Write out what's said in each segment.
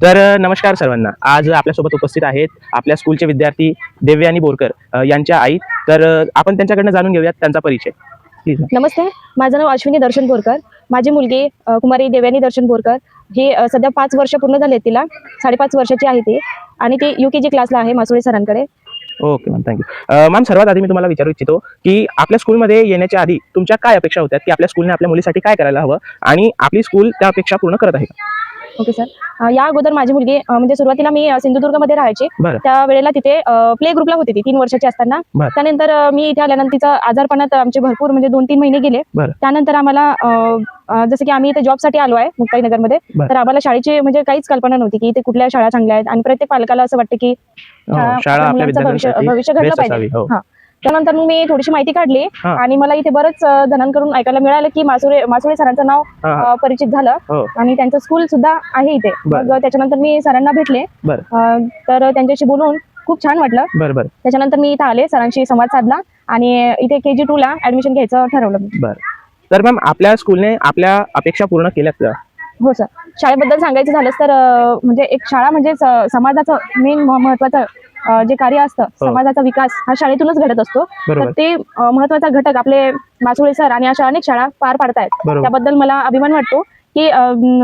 तर नमस्कार सर्वांना. आज आपल्यासोबत उपस्थित आहेत आपल्या स्कूलचे विद्यार्थी देव्यानी बोरकर अ, यांच्या आई. तर आपण त्यांच्याकडनं जाणून घेऊयात त्यांचा परिचय. नमस्ते. माझं नाव अश्विनी दर्शन बोरकर. माझी मुलगी अ, कुमारी देवयानी दर्शन बोरकर. ही अ, सध्या पाच वर्ष पूर्ण झाली तिला. साडेपाच वर्षाची आहे ती. आणि ती यू के जी क्लासला आहे Masule सरांकडे. Okay ma'am thank you ma'am सर्वात आधी मी तुम्हाला विचारू इच्छितो की आपल्या स्कूलमध्ये येण्याच्या आधी तुमच्या काय अपेक्षा होत्या की आपल्या स्कूलने आपल्या मुलीसाठी काय करायला हवं आणि आपली स्कूल त्या अपेक्षा पूर्ण करत आहे का? ओके सर या अगोदर माझी मुलगी म्हणजे सुरुवातीला मी सिंधुदुर्गमध्ये राहायचे. त्या वेळेला तिथे प्ले ग्रुपला होती ती तीन वर्षाची असताना. त्यानंतर मी इथे आल्यानंतर तिचा आजारपणात आमचे भरपूर म्हणजे दोन तीन महिने गेले. त्यानंतर आम्हाला जसं की आम्ही इथे जॉबसाठी आलो आहे मुक्ताईनगरमध्ये. तर आम्हाला शाळेची म्हणजे काहीच कल्पना नव्हती की इथे कुठल्या शाळा चांगल्या आहेत आणि प्रत्येक पालकाला असं वाटतं की हो, भविष्य घडलं पाहिजे त्यानंतर मग मी थोडीशी माहिती काढली हा. आणि मला इथे बरंच अ, जणांकडून ऐकायला मिळालं की मासुळे मासुळे सरांचं नाव हा, हा. अ, परिचित झालं. हो. आणि त्यांचं स्कूल सुद्धा आहे इथे. बरं. मग त्याच्यानंतर मी सरांना भेटले. बरं. अ, तर त्यांच्याशी बोलून खूप छान वाटलं. बरं बरं. त्याच्यानंतर मी इथं आले सरांशी संवाद साधला आणि इथे के जी ला ऍडमिशन घ्यायचं ठरवलं. मी. बरं. तर मॅम आपल्या स्कूलने आपल्या अपेक्षा पूर्ण केल्यात का? हो सर. शाळेबद्दल सांगायचं झालंच तर अ, म्हणजे एक शाळा म्हणजे स- समाजाचं मेन महत्वाचं जे कार्य असतं समाजाचा विकास हा शाळेतूनच घडत असतो तर ते महत्त्वाचा घटक आपले मासुळे सर आणि अशा अनेक शाळा पार पाडतायत. त्याबद्दल मला अभिमान वाटतो की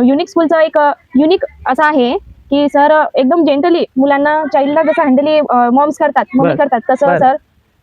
युनिक स्कूलचं एक युनिक असं आहे की सर एकदम जेंटली मुलांना चाइल्डला जसं हँडली मॉम्स करतात मम्मी. करतात तसं. सर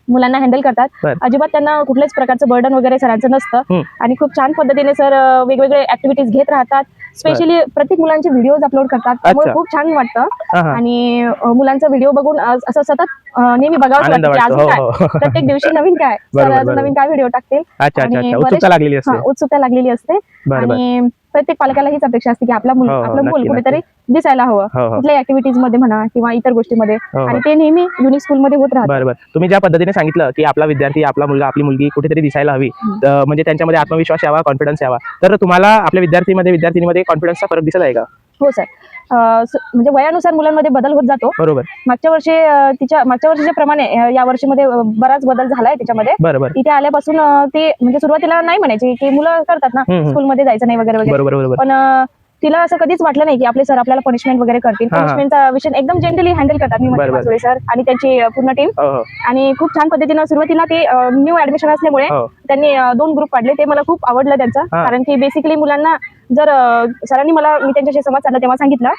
मुलांना हँडल करतात. बरं. अजिबात त्यांना कुठल्याच प्रकारचं बर्डन वगैरे सरांचं नसतं. आणि खूप छान पद्धतीने सर वेगवेगळे ऍक्टिव्हिटीज घेत राहतात. स्पेशली प्रत्येक मुलांचे व्हिडिओज अपलोड करतात. त्यामुळे अच्छा. खूप छान वाटतं. हा हा. आणि अ, मुलांचा व्हिडिओ बघून अ, असं सतत अ, नेहमी बघावं आनंद वाटतं की वाटतो. अजून हो काय? हो प्रत्येक दिवशी नवीन काय? सर बरोबर, अजून बरोबर. नवीन काय व्हिडिओ टाकतील? अच्छा अच्छा आणि अच्छा. बरेच- उत्सुकता लागलेली असते. उत्सुकता लागलेली असते. बरं बरं आणि प्रत्येक पालकाला हीच अपेक्षा असते की आपला मुल हो, हो, आपलं मूल नक्की, कुठेतरी दिसायला हवं. हो हो. कुठल्या ऍक्टिव्हिटीजमध्ये म्हणा किंवा इतर गोष्टीमध्ये. हो, हो. आणि ते नेहमी युनिक स्कूलमध्ये होत राहतं. बरं बरं. तुम्ही ज्या पद्धतीने सांगितलं की आपला विद्यार्थी आपला मुलगा आपली मुलगी कुठेतरी दिसायला हवी तर म्हणजे त्यांच्यामध्ये आत्मविश्वास यावा कॉन्फिडन्स यावा. तर तुम्हाला आपल्या विद्यार्थीमध्ये विद्यार्थिनीमध्ये कॉन्फिडन्सचा फरक दिसत आहे का? हो सर म्हणजे वयानुसार मुलांमध्ये बदल होत जातो. बरोबर. मागच्या वर्षी अ, तिच्या मागच्या वर्षीच्या प्रमाणे अ, या वर्षीमध्ये अ, बराच बदल झालाय त्याच्यामध्ये. बरं बरं. इथे आल्यापासून अ, ते म्हणजे सुरुवातीला नाही म्हणायचे की मुलं करतात ना हम्म, हम्म. स्कूलमध्ये जायचं नाही वगैरे वगैरे. बरोबर बरोबर. पण अ, तिला असं कधीच वाटलं नाही की आपले सर आपल्याला पनिशमेंट वगैरे करतील. हा, हा. पनिशमेंटचा विषय एकदम जेंटली हँडल करतात मी बरं, म्हणते सर आणि त्यांची अ, पूर्ण टीम हो हो. आणि खूप छान पद्धतीनं सुरुवातीला ते न्यू ऍडमिशन असल्यामुळे हो. त्यांनी अ, दोन ग्रुप काढले ते मला खूप आवडलं त्यांचं. हा. कारण की बेसिकली मुलांना जर अ, सरांनी मला मी त्यांच्याशी संवाद साधला तेव्हा सांगितलं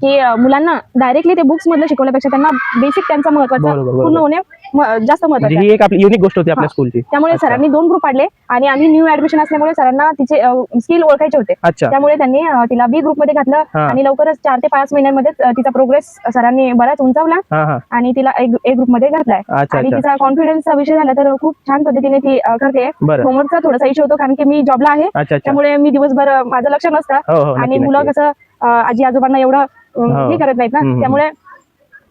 की अ, मुलांना डायरेक्टली ते बुक्स मधलं शिकवण्यापेक्षा त्यांना बेसिक त्यांचा महत्त्वाचा बरोबर, बरोबर. पूर्ण होणे जास्त महत्वाचं म्हणजे. ही एक आपली युनिक गोष्ट होती आपल्या. स्कूलची त्यामुळे. सरांनी दोन ग्रुप काढले आणि आम्ही न्यू ऍडमिशन असल्यामुळे सरांना तिचे स्किल ओळखायचे होते त्यामुळे त्यांनी तिला बी ग्रुपमध्ये घातलं. आणि लवकरच चार ते पाच महिन्यांमध्ये तिचा प्रोग्रेस सरांनी बराच उंचावला आणि तिला एक एक ग्रुपमध्ये घातलाय आणि तिचा कॉन्फिडन्सचा विषय झाला तर खूप छान पद्धतीने ती करते होमवर्कचा थोडासा इश्यू होतो कारण की मी जॉबला आहे त्यामुळे मी दिवसभर माझं लक्ष नसतं हो हो आणि मुलं. कसं आजी आजोबांना एवढं हो. हे करत नाहीत ना. त्यामुळे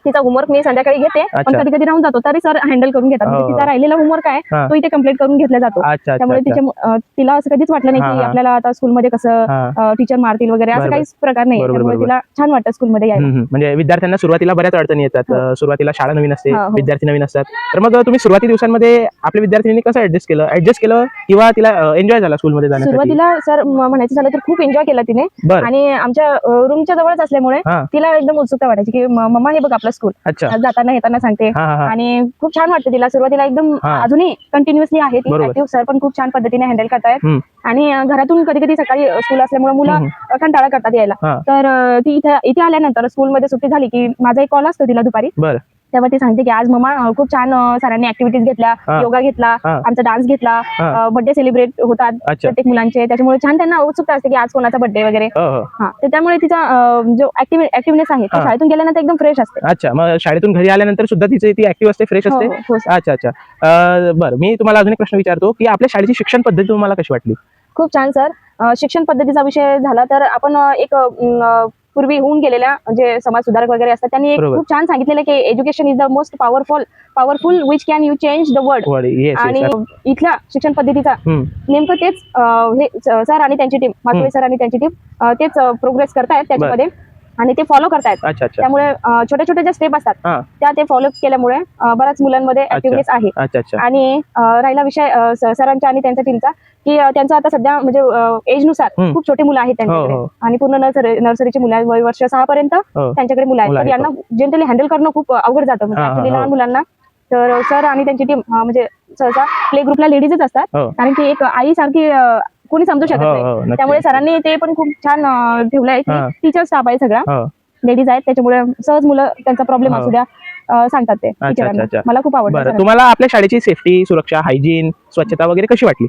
तिचा होमवर्क मी संध्याकाळी घेते पण. कधी कधी राहून जातो तरी सर हँडल करून घेतात म्हणजे हो, तिचा. राहिलेला होमवर्क आहे. तो इथे कंप्लीट करून घेतला जातो त्यामुळे. तिच्या तिला असं कधीच वाटलं नाही की. आपल्याला आता स्कूलमध्ये कसं टीचर मारतील वगैरे असं. काहीच प्रकार नाही त्यामुळे. तिला छान वाटतं स्कूलमध्ये यायला. म्हणजे विद्यार्थ्यांना सुरुवातीला बऱ्याच अडचणी येतात सुरुवातीला शाळा नवीन असते हो. विद्यार्थी नवीन असतात तर मग तुम्ही सुरुवाती दिवसांमध्ये आपल्या विद्यार्थ्यांनी कसं ऍडजस्ट केलं ऍडजस्ट केलं किंवा तिला एन्जॉय झाला स्कूलमध्ये जाण्यासाठी सुरुवातीला सर म्हणायचं झालं तर खूप एन्जॉय केला तिने आणि आमच्या रूमच्या जवळच असल्यामुळे तिला एकदम उत्सुकता वाटायची की मम्मा हे बघ आपलं स्कूल अच्छा. जाताना येताना सांगते. हा हा हा. आणि खूप छान वाटतं तिला. सुरुवातीला एकदम हा. अजूनही कंटिन्युअसली आहे ती बरोबर. ऍक्टिव्ह सर पण खूप छान पद्धतीने हँडल करतायत. हम्म. आणि अं, घरातून कधी कधी सकाळी स्कूल असल्यामुळे मुलं. अं, कंटाळा करतात यायला. हा. तर अं, ती इथे इथे आल्यानंतर स्कूलमध्ये सुट्टी झाली की माझा एक कॉल असतो तिला दुपारी. बरं. तेव्हा ती सांगते की आज मम्मा अं, खूप छान अं, सरांनी ऍक्टिव्हिटीज घेतल्या हा. योगा घेतला हा. आमचा डान्स घेतला हा. बर्थडे सेलिब्रेट होतात अच्छा प्रत्येक मुलांचे त्याच्यामुळे छान त्यांना उत्सुकता असते की आज कोणाचा बर्थडे वगैरे हो हो हा तर त्यामुळे तिचा अं, जो ऍक्टिव्हनेस आहे तो हा. शाळेतून गेल्यानंतर एकदम फ्रेश असते अच्छा मग शाळेतून घरी आल्यानंतर सुद्धा तिचे ती ऍक्टिव्ह असते फ्रेश हो, असते हो, हो, sir. अच्छा अच्छा अं, बरं मी तुम्हाला अजून एक प्रश्न विचारतो की आपल्या शाळेची शिक्षण पद्धती तुम्हाला कशी वाटली खूप छान सर शिक्षण पद्धतीचा विषय झाला तर आपण अ, एक अ, पूर्वी होऊन गेलेल्या जे समाज सुधारक वगैरे असतात त्यांनी एक. खूप छान सांगितलेलं की education is the most powerful powerful which can you change the world आणि इथल्या शिक्षण पद्धतीचा नेमकं तेच हे सर आणि त्यांची टीम माधुरी सर आणि त्यांची टीम तेच प्रोग्रेस करतायत त्याच्यामध्ये. आणि ते फॉलो करतायत. अच्छा अच्छा. त्यामुळे छोट्या छोट्या ज्या स्टेप असतात हा. त्या ते फॉलो केल्यामुळे अं, बऱ्याच मुलांमध्ये ऍक्टिव्हिटीज आहे. अच्छा अच्छा. आणि अं, राहिला विषय अं, स- सरांच्या आणि त्यांच्या टीमचा की अं, त्यांचं आता सध्या म्हणजे एजनुसार हम्म. खूप छोटी मुलं आहेत त्यांच्याकडे. हो, हो. आणि पूर्ण नर्सरी नर्सरीची मुलं आहेत वय वर्ष सहा पर्यंत हो. त्यांच्याकडे मुलं आहेत. मुलं तर आहेत, यांना जनरली हँडल करणं खूप अवघड जातं. म्हणजे हा, हा, actually हो. लहान मुलांना तर सर आणि त्यांची टीम म्हणजे सहसा प्ले ग्रुपला लेडीजच असतात. हो. कारण की एक आई सारखी कोणी समजू शकत हो नाही हो नक्की. त्यामुळे सरांनी ते पण खूप छान ठेवलंय हा. की टीचर स्टाफ आहे सगळा हो लेडीज आहेत त्याच्यामुळे सहज मुलं त्यांचा प्रॉब्लेम हो. असू द्या अं, सांगतात ते अच्छा, टीचरांना अच्छा. मला खूप आवडतं बरं सरांचं. तुम्हाला आपल्या शाळेची सेफ्टी सुरक्षा हायजीन स्वच्छता वगैरे कशी वाटली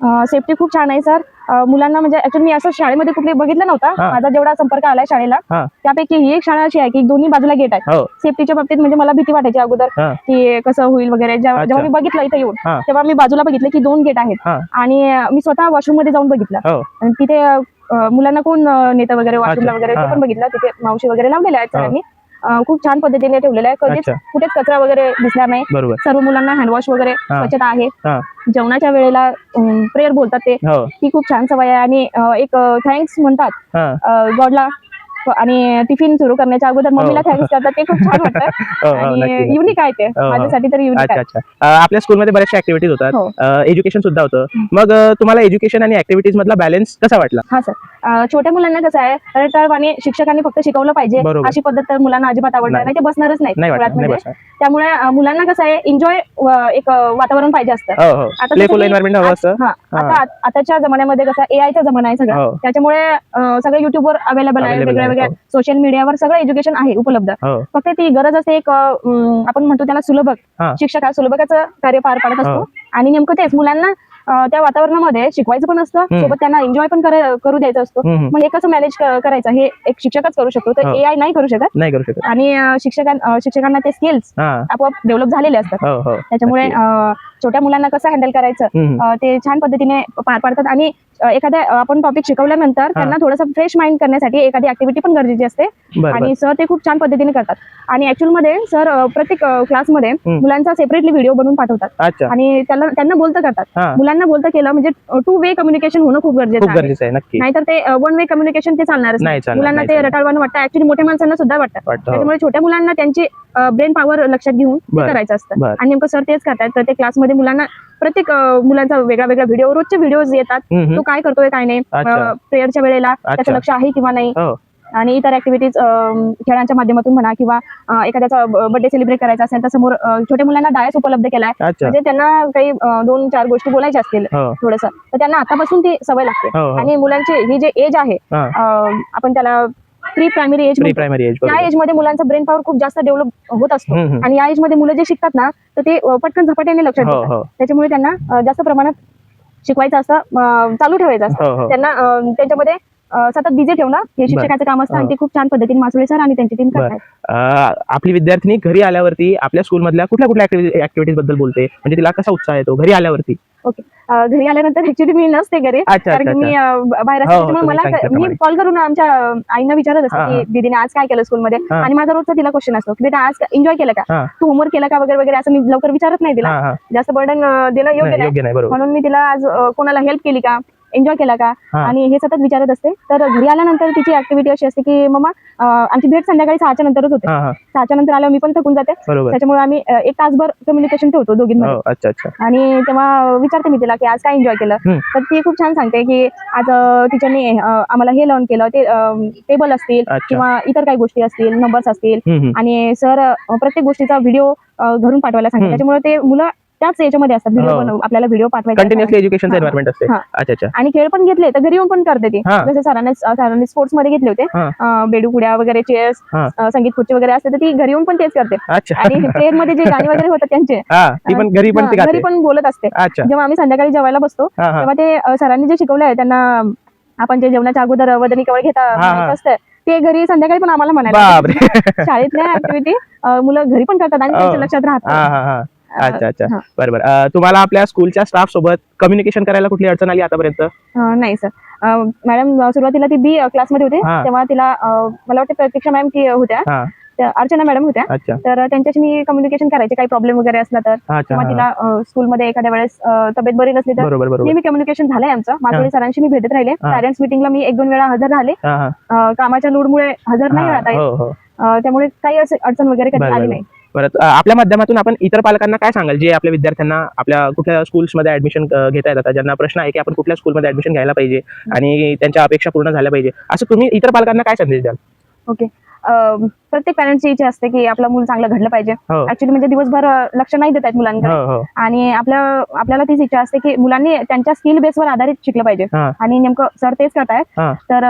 सेफ्टी खूप छान आहे सर मुलांना म्हणजे ऍक्च्युली मी असं शाळेमध्ये कुठे बघितलं नव्हता. हा. माझा जेवढा संपर्क आलाय शाळेला हा. त्यापैकी ही एक शाळा अशी आहे की दोन्ही बाजूला गेट आहे. हो. सेफ्टीच्या बाबतीत म्हणजे मला भीती वाटायची अगोदर हा. की कसं होईल वगैरे. जेव्हा मी बघितलं इथे येऊन हा. तेव्हा मी बाजूला बघितलं की दोन गेट आहेत. हा. आणि मी स्वतः वॉशरूममध्ये जाऊन बघितलं. हो. आणि तिथे मुलांना कोण नेतं वगैरे वॉशरूमला. वगैरे ते हा. पण बघितलं. तिथे मावशी वगैरे लावलेले आहेत हा. सरांनी. खूप छान पद्धतीने ठेवलेलं आहे. कधीच अच्छा. कुठेच कचरा वगैरे दिसणार नाही. बरोबर. सर्व मुलांना हँडवॉश वगैरे हा. स्वच्छता आहे. हा. जेवणाच्या वेळेला प्रेयर बोलतात ते. हो. ही खूप छान सवय आहे. आणि अं, एक थँक्स म्हणतात. हा. गॉडला आणि टिफिन सुरू करण्याच्या अगोदर मम्मीला हो. थँक्स करतात. ते खूप छान वाटतं. हो, हो, आणि. युनिक आहे ते. माझ्यासाठी तर युनिक अच्छा आपल्या स्कूलमध्ये बऱ्याचशा ऍक्टिव्हिटीज. होतात. एज्युकेशन सुद्धा होतं. मग तुम्हाला एज्युकेशन आणि ऍक्टिव्हिटीज मधला बॅलन्स कसा वाटला? हा सर छोट्या मुलांना कसं आहे रटाळवाणी शिक्षकांनी फक्त शिकवलं पाहिजे. अशी पद्धत तर मुलांना अजिबात आवडणार नाही. ते बसणारच नाही. त्यामुळे मुलांना कसं आहे एन्जॉय एक वातावरण पाहिजे असतं. आता आताच्या जमान्यामध्ये कसं एआयचा जमाना आहे सगळा. त्याच्यामुळे सगळं युट्यूबवर अवेलेबल आहे वेगळ्या. सोशल मीडियावर सगळं एज्युकेशन आहे उपलब्ध. हो. फक्त ती गरज असते एक आपण म्हणतो त्याला सुलभक. हा. शिक्षक हा सुलभकाचं कार्य पार पाडत असतो. हो. आणि नेमकं तेच मुलांना त्या वातावरणामध्ये शिकवायचं पण असतं. सोबत त्यांना एन्जॉय पण करे- द्यायचं असतो. मग हे कसं मॅनेज करायचं? हे एक शिक्षकच करू शकतो. तर हो. एआय नाही करू शकत. नाही करू शकत. आणि शिक्षकां शिक्षकांना ते स्किल्स हा. आपोआप डेव्हलप झालेले असतात. हो हो. त्याच्यामुळे छोट्या मुलांना कसं हँडल करायचं? ते छान पद्धतीने पार पाडतात. आणि एखाद्या आपण टॉपिक शिकवल्यानंतर त्यांना थोडंसं फ्रेश माइंड करण्यासाठी एखादी ऍक्टिव्हिटी पण गरजेची असते. आणि सर ते खूप छान पद्धतीने करतात. आणि ऍक्च्युअलमध्ये सर प्रत्येक क्लासमध्ये. मुलांचा सेपरेटली व्हिडिओ बनवून पाठवतात. आणि त्याला त्यांना बोलतं करतात. हा. मुलांना बोलतं केलं म्हणजे टू वे कम्युनिकेशन होणं खूप गरजेचं आहे गरजेचं आहे नक्की नाहीतर ते वन वे कम्युनिकेशन ते नाही चालणार, मुलांना नाही ते चालणार. रटाळवानं वाटतं ऍक्च्युली मोठ्या माणसांना सुद्धा वाटतं वाटतं हो. त्याच्यामुळे छोट्या मुलांना त्यांची ब्रेन पॉवर लक्षात घेऊन ते बरं. करायचं असतं बरं. आणि नेमकं सर तेच करतात प्रत्येक क्लासमध्ये मुलांना प्रत्येक अं, मुलांचा वेगळा वेगळा व्हिडिओ रोजचे व्हिडिओज येतात हम्म, हम्म. तो काय करतोय काय नाही अच्छा. प्रेयरच्या वेळेला त्याचं अच्छा. लक्ष आहे किंवा नाही हो आणि इतर ऍक्टिव्हिटीज खेळांच्या माध्यमातून म्हणा किंवा एखाद्याचा बर्थडे सेलिब्रेट करायचा असेल तर समोर छोट्या मुलांना डायस उपलब्ध केलाय. म्हणजे त्यांना काही दोन चार गोष्टी बोलायच्या असतील हो. थोडस तर त्यांना आतापासून ती सवय लागते. हो हो. आणि मुलांची ही जे एज आहे आपण त्याला pre primary age pre primary age त्या एजमध्ये मुलांचा ब्रेन पॉवर खूप जास्त डेव्हलप होत असतो. आणि या एजमध्ये मुलं जे शिकतात ना तर ते पटकन झपाट्याने लक्षात हो त्याच्यामुळे त्यांना जास्त प्रमाणात शिकवायचं असतं अं, चालू ठेवायचं असतं. त्यांना त्यांच्यामध्ये सतत बिझी ठेवणं हे शिक्षकाचं काम असतं आणि ते खूप छान पद्धतीने मासुळे सर आणि त्यांची टीम. करतात आपली विद्यार्थिनी घरी आल्यावरती आपल्या स्कूलमधल्या कुठल्या कुठल्या ऍक्टिव्हिटीजबद्दल बोलते? म्हणजे तिला कसा उत्साह येतो घरी आल्यावरती? ओके. घरी आल्यानंतर ऍक्च्युली मी नसते घरी कारण मी बाहेर हो, असते हो, तुम्ही मला मी. कॉल करून आमच्या आईंना विचारत हा, असते हा. की दीदीने आज काय केलं स्कूलमध्ये? हा. आणि माझा रोजचा तिला क्वेश्चन असतो. की बेटा आज एन्जॉय केलं का? हा. तू होमवर्क केला का वगैरे वगैरे असं मी लवकर विचारत नाही तिला. हा हा. जास्त बर्डन देणं योग्य नाही, म्हणून मी तिला आज कोणाला हेल्प केली का? एन्जॉय केला का. आणि हे सतत विचारत असते. तर घरी आल्यानंतर तिची ऍक्टिव्हिटी अशी असते की मम्मा आमची भेट संध्याकाळी सहाच्या नंतरच होते. सहाच्या नंतर आल्यावर मी पण थकून जाते. त्याच्यामुळे आम्ही एक तासभर कम्युनिकेशन ठेवतो दोघींमध्ये. हो अच्छा अच्छा. आणि तेव्हा विचारते मी तिला की आज काय एन्जॉय केलं. तर ती खूप छान सांगते की आज टीचरने आम्हाला हे लर्न केलं. ते टेबल असतील. किंवा इतर काही गोष्टी असतील नंबर्स असतील. आणि सर प्रत्येक गोष्टीचा व्हिडिओ घरून पाठवायला सांगते. त्याच्यामुळे ते मुलं त्याच याच्यामध्ये असतात व्हिडिओ हो. बनव आपल्याला व्हिडिओ पाठवायचे कंटिन्युअसली हा. एन्व्हायरमेंट असते हा. अच्छा अच्छा आणि खेळ पण घेतले तर घरी येऊन पण करते ती हा. जसे सरांनी सरांनी स्पोर्ट्समध्ये घेतले होते हा. अं, बेडूकुड्या वगैरे चेअर्स हा. संगीत खुर्ची वगैरे असते तर ती घरी येऊन पण तेच करते अच्छा आणि प्रेयरमध्ये जे गाणी वगैरे होतात त्यांचे हा ती पण घरी पण हा, घरी गाते पण बोलत असते अच्छा जेव्हा आम्ही संध्याकाळी जेवायला बसतो हा हा तेव्हा ते अ, सरांनी जे शिकवलं आहे त्यांना आपण जे जेवणाच्या अगोदर वदनी कवळ घेता हा. म्हणायचं असतं ते घरी संध्याकाळी पण आम्हाला म्हणायला बापरे शाळेतल्या ऍक्टिव्हिटी मुलं घरी पण करतात आणि हो. त्यांच्या लक्षात राहतात हा हा हा अच्छा अच्छा. हा. बरोबर. अं, तुम्हाला आपल्या स्कूलच्या स्टाफ सोबत कम्युनिकेशन करायला कुठली अडचण आली आतापर्यंत? अ, नाही सर मॅडम सुरुवातीला ती बी क्लासमध्ये होते. हा. तेव्हा तिला अ, मला वाटतं प्रतीक्षा मॅम की होत्या. हा. त्या अर्चना मॅडम होत्या. अच्छा. तर त्यांच्याशी मी कम्युनिकेशन करायचे काही प्रॉब्लेम वगैरे असला तर. अच्छा किंवा हा, तिला स्कूलमध्ये एखाद्या वेळेस अ, तब्येत बरी नसली तर. बरोबर बरोबर. नेहमी कम्युनिकेशन झालंय आमचं. मासोळी सरांशी मी भेटत राहिले. हा. पॅरेंट्स मिटिंगला मी एक दोन वेळा हजर राहिले. हा हा. अ, कामाच्या लोडमुळे हजर नाही हा, राहता येत. हो हो. अ, त्यामुळे काही असं अडचण वगैरे कधी बरं, आली बरं. नाही. परत आपल्या माध्यमातून आपण इतर पालकांना काय सांगाल? जे आपल्या विद्यार्थ्यांना आपल्या कुठल्या स्कूल्समध्ये ऍडमिशन घेता येतात ज्यांना प्रश्न आहे की आपण कुठल्या स्कूलमध्ये ऍडमिशन घ्यायला पाहिजे आणि त्यांच्या अपेक्षा पूर्ण झाल्या पाहिजे असं तुम्ही इतर पालकांना काय संदेश द्याल? ओके. प्रत्येक पॅरेंटची इच्छा असते की आपलं मूल चांगलं घडलं पाहिजे. हो. ऍक्च्युली म्हणजे दिवसभर लक्ष नाही देत आहेत मुलांकडे. हो हो. आणि आपल्या आपल्याला तीच इच्छा असते की मुलांनी त्यांच्या स्किल बेसवर आधारित शिकलं पाहिजे. हा. आणि नेमकं सर तेच करतायत. हा. तर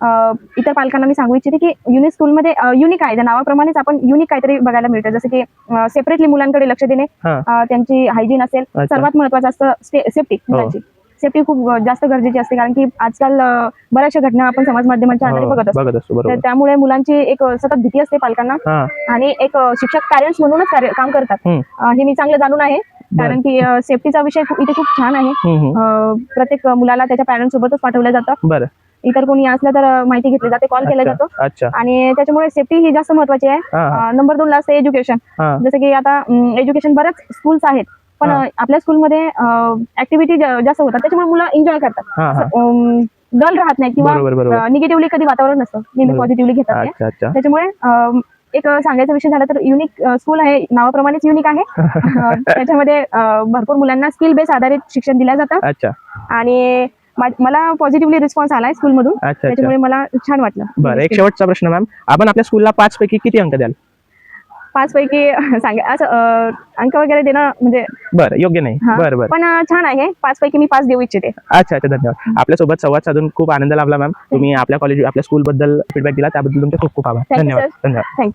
इतर पालकांना मी सांगू इच्छिते की युनिक स्कूलमध्ये युनिक आहे. त्या नावाप्रमाणेच आपण युनिक काहीतरी बघायला मिळतं. जसं की सेपरेटली मुलांकडे लक्ष देणे हा. त्यांची हायजीन असेल. सर्वात महत्वाचं असतं सेफ्टी मुलांची. सेफ्टी खूप जास्त गरजेची असते. कारण की आजकाल बऱ्याचशा घटना आपण समाज माध्यमांच्या आधारे हो, बघत असतो. बघत असतो. तर त्यामुळे मुलांची एक सतत भीती असते पालकांना. हा. आणि एक शिक्षक पॅरेंट्स म्हणूनच काम करतात. हे मी चांगलं जाणून आहे. कारण की सेफ्टीचा विषय इथे खूप छान आहे. प्रत्येक मुलाला त्याच्या पॅरेंट्स सोबतच पाठवलं जातं. इतर कोणी असलं तर माहिती घेतली जाते कॉल केला जातो. अच्छा. आणि त्याच्यामुळे सेफ्टी ही जास्त महत्वाची आहे. नंबर दोन ला असते एज्युकेशन जसं की आता एज्युकेशन बऱ्याच स्कूल्स आहेत पण आपल्या स्कूलमध्ये ऍक्टिव्हिटी जास्त होतात. त्याच्यामुळे मुलं एन्जॉय करतात. डल राहत नाही किंवा निगेटिव्हली कधी वातावरण नसतं. नेहमी. पॉझिटिव्हली घेतात त्याच्यामुळे एक सांगायचा विषय झाला तर युनिक स्कूल आहे नावाप्रमाणेच युनिक आहे. त्याच्यामध्ये भरपूर मुलांना स्किल बेस आधारित शिक्षण दिलं जातं. आणि मला पॉझिटिव्हली रिस्पॉन्स आलाय स्कूलमधून त्याच्यामुळे मला छान वाटलं. बरं एक शेवटचा प्रश्न मॅम आपण आपल्या स्कूलला पाच पैकी किती अंक द्याल? पाच पैकी सांगा असं अंक वगैरे देणं म्हणजे बरं योग्य नाही. बरं बरं. पण छान आहे. पाच पैकी मी पाच देऊ इच्छिते. अच्छा अच्छा धन्यवाद. आपल्यासोबत संवाद साधून खूप आनंद लाभला मॅम तुम्ही आपल्या कॉलेज आपल्या स्कूल बद्दल फीडबॅक दिला त्याबद्दल तुमचे खूप खूप आभार. धन्यवाद. धन्यवाद. थँक्यू